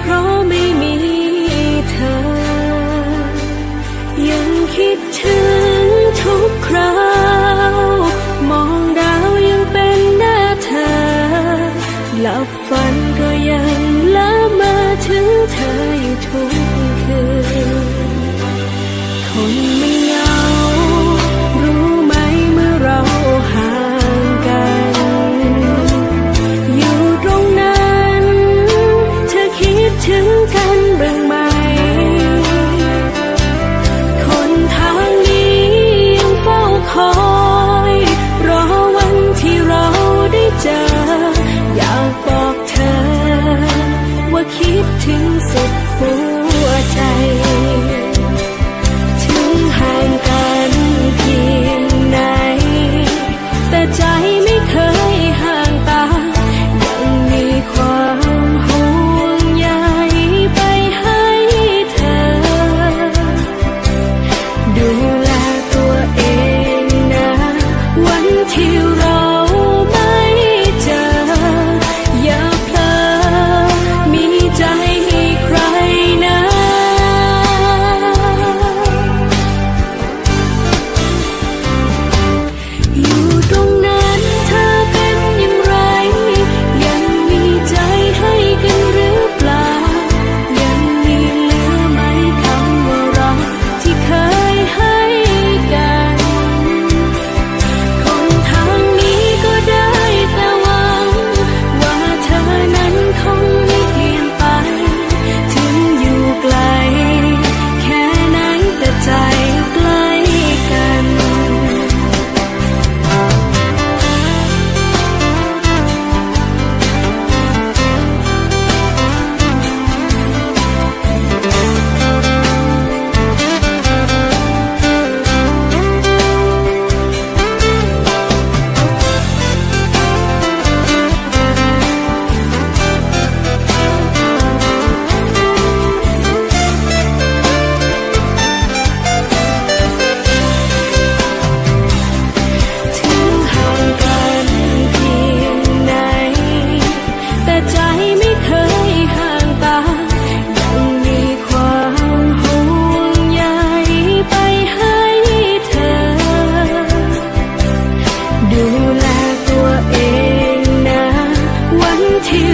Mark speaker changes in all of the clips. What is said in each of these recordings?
Speaker 1: เพราะไม่มีเธอ ยังคิดถึงทุกครามองดาวยังเป็นหน้าเธอหลับฝัน คิดถึงสุดหัวใจ ถึงห่างกันเพียงไหน แต่ใจไม่เคยห่างตา ยังมีความห่วงใยไปให้เธอ ดูแลตัวเองนะ วันที่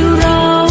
Speaker 1: you wrong.